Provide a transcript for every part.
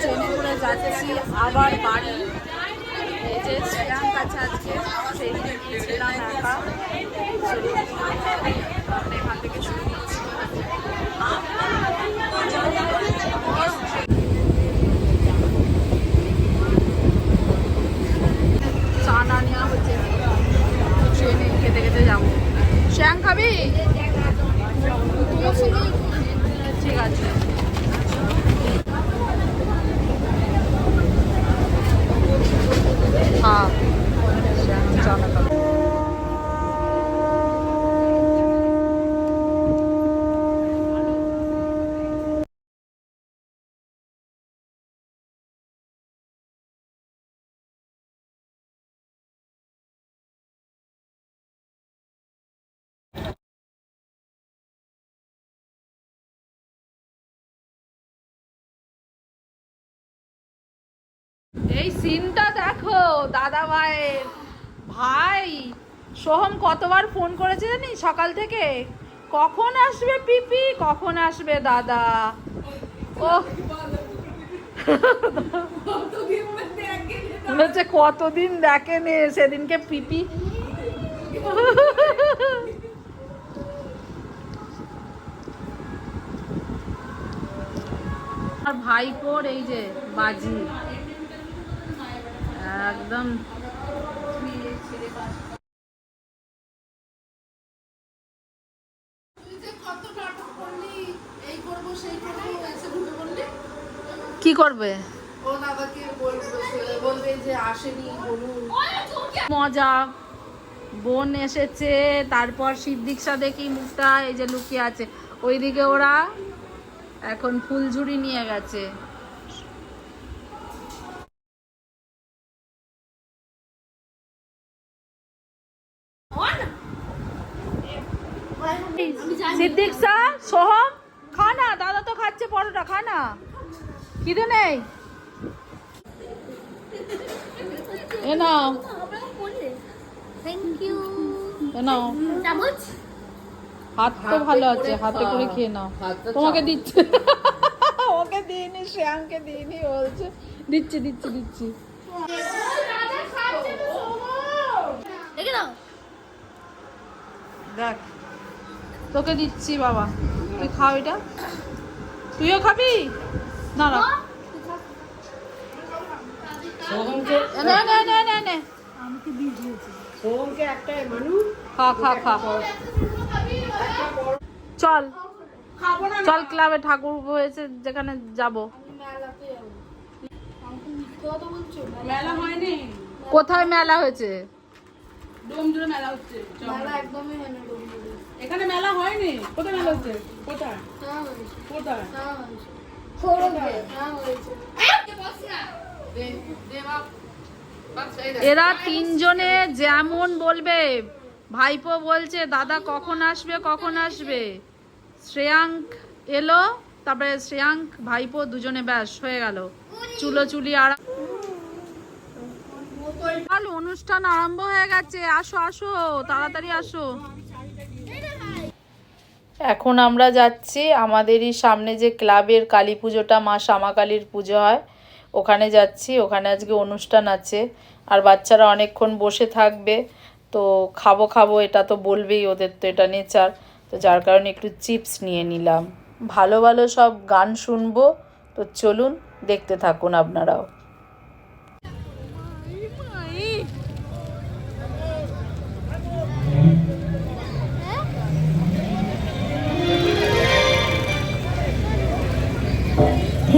ট্রেনে করে যাচ্ছি, আবার বাড়ি। যে শ্রেয়াঙ্ক কাছে আজকে দিকে গিয়েছিলাম একা। এখান থেকে শুরু নিচ্ছি চা না নেওয়া হচ্ছে ট্রেনে খেতে খেতে যাব শ্রেয়াঙ্ক খাবি ঠিক আছে হ্যাঁ শ্রেয়াঙ্ক চা না খাবে। এই সিনটা দেখো দাদা ভাইয়ের ভাই। সোহম কতবার ফোন করেছে জানি সকাল থেকে? কখন আসবে পিপি? কখন আসবে দাদা? ও মনে হচ্ছে কতদিন দেখেনি, সেদিনকে পিপি। আর ভাইপোর এই যে বাজি। একদম। কি করবে? মজা। বোন এসেছে, তারপর সিদ্দিকসা দেখি মুখটা, এই যে লুকিয়ে আছে। ওইদিকে ওরা এখন ফুলঝুরি নিয়ে গেছে। সিদ্দিকসা সোহম খা না দাদা তো খাচ্ছে পরোটা খা না খিদে নেই? এ নাও। এ নাও। হাত তো ভালো আছে হাতে করে খেয়ে নাও। তোমাকে দিচ্ছে। ওকে দিইনি শ্রেয়াংকে দিইনি বলছে। দিচ্ছি দিচ্ছি দিচ্ছি। দেখ। তোকে দিচ্ছি বাবা। তুই খাও এটা। তুইও খাবি? না না নে নে নে। চল। চল ক্লাবে ঠাকুর হয়েছে যেখানে যাব। মেলা হয়নি। কোথায় মেলা হয়েছে? ডোম জুড়ে মেলা হচ্ছে একদমই হয় এখানে মেলা হয়নি? কোথায় মেলা হচ্ছে? কোথায়। এরা তিনজনে যেমন বলবে ভাইপো বলছে দাদা কখন আসবে কখন আসবে? শ্রেয়াঙ্ক এলো তারপরে শ্রেয়াঙ্ক ভাইপো দুজনে ব্যাস হয়ে গেল। চুলো চুলি আর অনুষ্ঠান আরম্ভ হয়ে গেছে। আসো আসো তাড়াতাড়ি আসো। এখন আমরা যাচ্ছি আমাদেরই সামনে যে ক্লাবের কালী পুজোটা মা শ্যামা কালীর পুজো হয়, ওখানে যাচ্ছি, ওখানে আজকে অনুষ্ঠান আছে। আর বাচ্চারা অনেকক্ষণ বসে থাকবে, তো খাব খাব এটা তো বলবেই ওদের তো এটা নেচার। তো যার কারণে একটু চিপস নিয়ে নিলাম। ভালো ভালো সব গান শুনব, তো চলুন দেখতে থাকুন আপনারাও।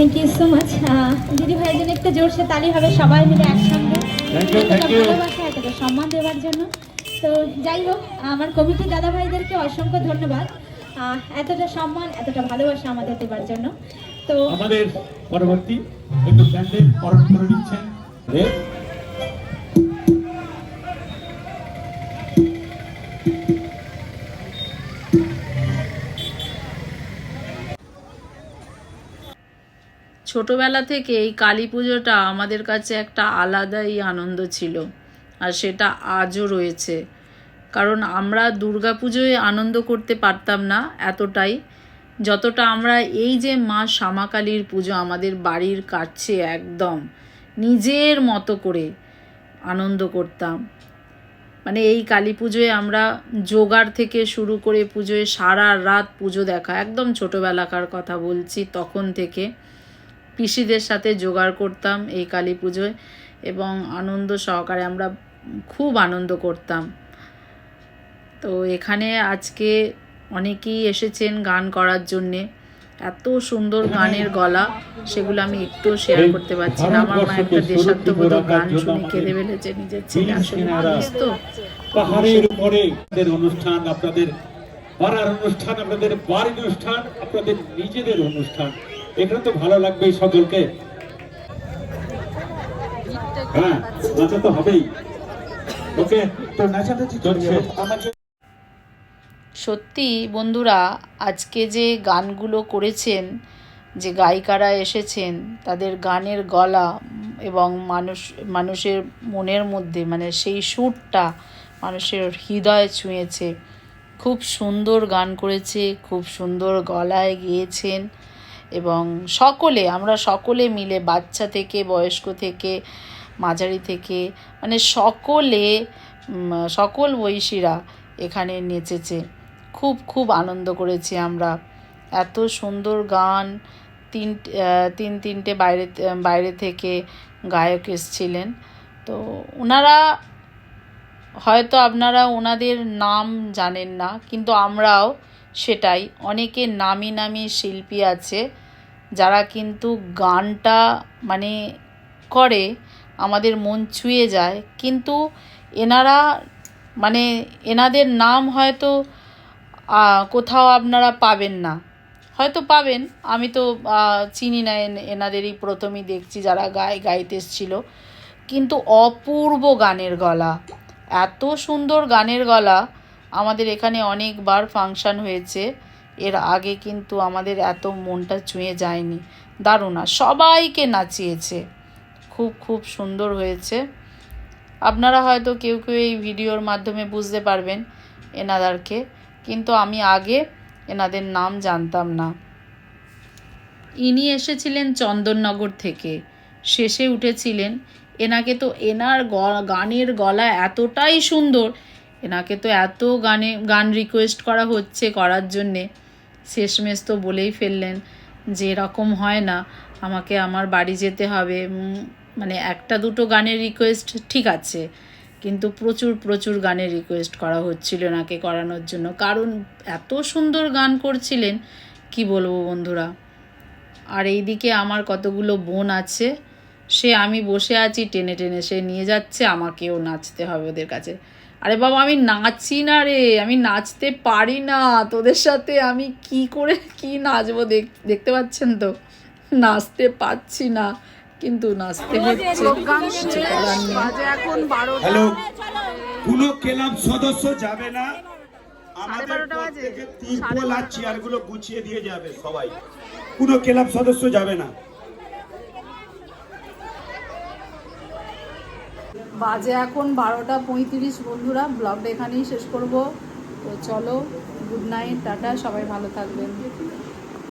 থ্যাংক ইউ সো মাচ দিদি ভাইয়ের জন্য একটা জোরসে তালি হবে সবাই মিলে একসঙ্গে। এতটা ভালোবাসা এতটা সম্মান দেওয়ার জন্য। তো যাই হোক আমার কমিটি দাদা ভাইদেরকে অসংখ্য ধন্যবাদ। আহ, এতটা সম্মান এতটা ভালোবাসা আমাদের দেবার জন্য। তো আমাদের পরবর্তী একটু ব্যান্ডের পরণ করে নিচ্ছেন। ছোটবেলা থেকে এই কালী পুজোটা আমাদের কাছে একটা আলাদাই আনন্দ ছিল, আর সেটা আজও রয়েছে। কারণ আমরা দুর্গা পুজোয় আনন্দ করতে পারতাম না এতটাই, যতটা আমরা এই যে মা শ্যামাকালীর পুজো আমাদের বাড়ির কাছে একদম নিজের মতো করে আনন্দ করতাম। মানে এই কালী পুজোয় আমরা জোগাড় থেকে শুরু করে পুজোয় সারা রাত পুজো দেখা, একদম ছোটোবেলাকার কথা বলছি তখন থেকে। পিসিদের সাথে জোগাড় করতাম এই কালী পুজোয় এবং আনন্দ সহকারে আমরা খুব আনন্দ করতাম। তো এখানে আজকে অনেকেই এসেছেন গান করার জন্যে। এত সুন্দর গানের গলা সেগুলো আমি একটু শেয়ার করতে পারছি না। আমার মা একটা দেশাত্মবোধক গান শুনে কেঁদে ফেলেছে নিজের ছেলে। আসলে মানুষ তো পাহাড়ের উপরে অনুষ্ঠান আপনাদের পাড়ার অনুষ্ঠান আপনাদের বাড়ির অনুষ্ঠান আপনাদের নিজেদের অনুষ্ঠান। এখানে তো ভালো লাগবে সকলকে। হ্যাঁ নাচা তো হবেই। ওকে, তো চলছে। সত্যি বন্ধুরা, আজকে যে গানগুলো করেছেন, যে গায়িকারা এসেছেন, তাদের গানের গলা এবং মানুষ, মানুষের মনের মধ্যে মানে সেই সুরটা মানুষের হৃদয় ছুঁয়েছে। খুব সুন্দর গান করেছে, খুব সুন্দর গলায় গেয়েছেন। এবং সকলে, আমরা সকলে মিলে, বাচ্চা থেকে, বয়স্ক থেকে, মাঝারি থেকে মানে সকলে সকল বয়সীরা এখানে নেচেছে। খুব খুব আনন্দ করেছি আমরা। এত সুন্দর গান, তিন তিন তিনটে বাইরে বাইরে থেকে গায়ক এসছিলেন। তো ওনারা হয়তো আপনারা ওনাদের নাম জানেন না, কিন্তু আমরাও সেটাই। অনেকে নামি নামি শিল্পী আছে যারা কিন্তু গানটা মানে করে, আমাদের মন ছুঁয়ে যায়। কিন্তু এনারা মানে এনাদের নাম হয়তো কোথাও আপনারা পাবেন না। হয়তো পাবেন, আমি তো চিনি না এন- এনাদেরই প্রথমেই দেখছি যারা গায়ে, গাইতে এসছিল। কিন্তু অপূর্ব গানের গলা। এত সুন্দর গানের গলা। আমাদের এখানে অনেকবার ফাংশন হয়েছে। এর আগে কিন্তু আমাদের এত মনটা ছুঁয়ে যায়নি। দারুণ, আর সবাইকে নাচিয়েছে। খুব খুব সুন্দর হয়েছে। আপনারা হয়তো কেউ কেউ এই ভিডিওর মাধ্যমে বুঝতে পারবেন এনাদারকে, কিন্তু আমি আগে এনাদের নাম জানতাম না। ইনি এসেছিলেন চন্দননগর থেকে। শেষে উঠেছিলেন। এনাকে তো এনার গানের গলা এতটাই সুন্দর, এনাকে তো এত গানে, গান রিকোয়েস্ট করা হচ্ছে করার জন্যে। শেষমেশ তো বলেই ফেললেন যে এরকম হয় না, আমাকে আমার বাড়ি যেতে হবে। মানে একটা দুটো গানের রিকোয়েস্ট ঠিক আছে, কিন্তু প্রচুর প্রচুর গানের রিকোয়েস্ট করা হচ্ছিল নাকে করানোর জন্য। কারণ এত সুন্দর গান করছিলেন, কি বলব বন্ধুরা? আর এইদিকে আমার কতগুলো বোন আছে, সে আমি বসে আছি, টেনে টেনে সে নিয়ে যাচ্ছে, আমাকেও নাচতে হবে ওদের কাছে। আরে বাবা আমি নাচি না রে আমি নাচতে পারি না। তোদের সাথে আমি কি করে কি নাচবো দেখ দেখতে পাচ্ছেন তো? নাচতে পারছি না কিন্তু নাচতে হচ্ছে। হ্যালো কোনো ক্লাব সদস্য যাবে না। আমাদের তিরপল আর চেয়ারগুলো গুছিয়ে দিয়ে যাবে সবাই। কোনো ক্লাব সদস্য যাবে না। বাজে এখন বারোটা পঁয়ত্রিশ, বন্ধুরা ব্লগটা এখানেই শেষ করব। তো চলো গুড নাইট টাটা, সবাই ভালো থাকবেন।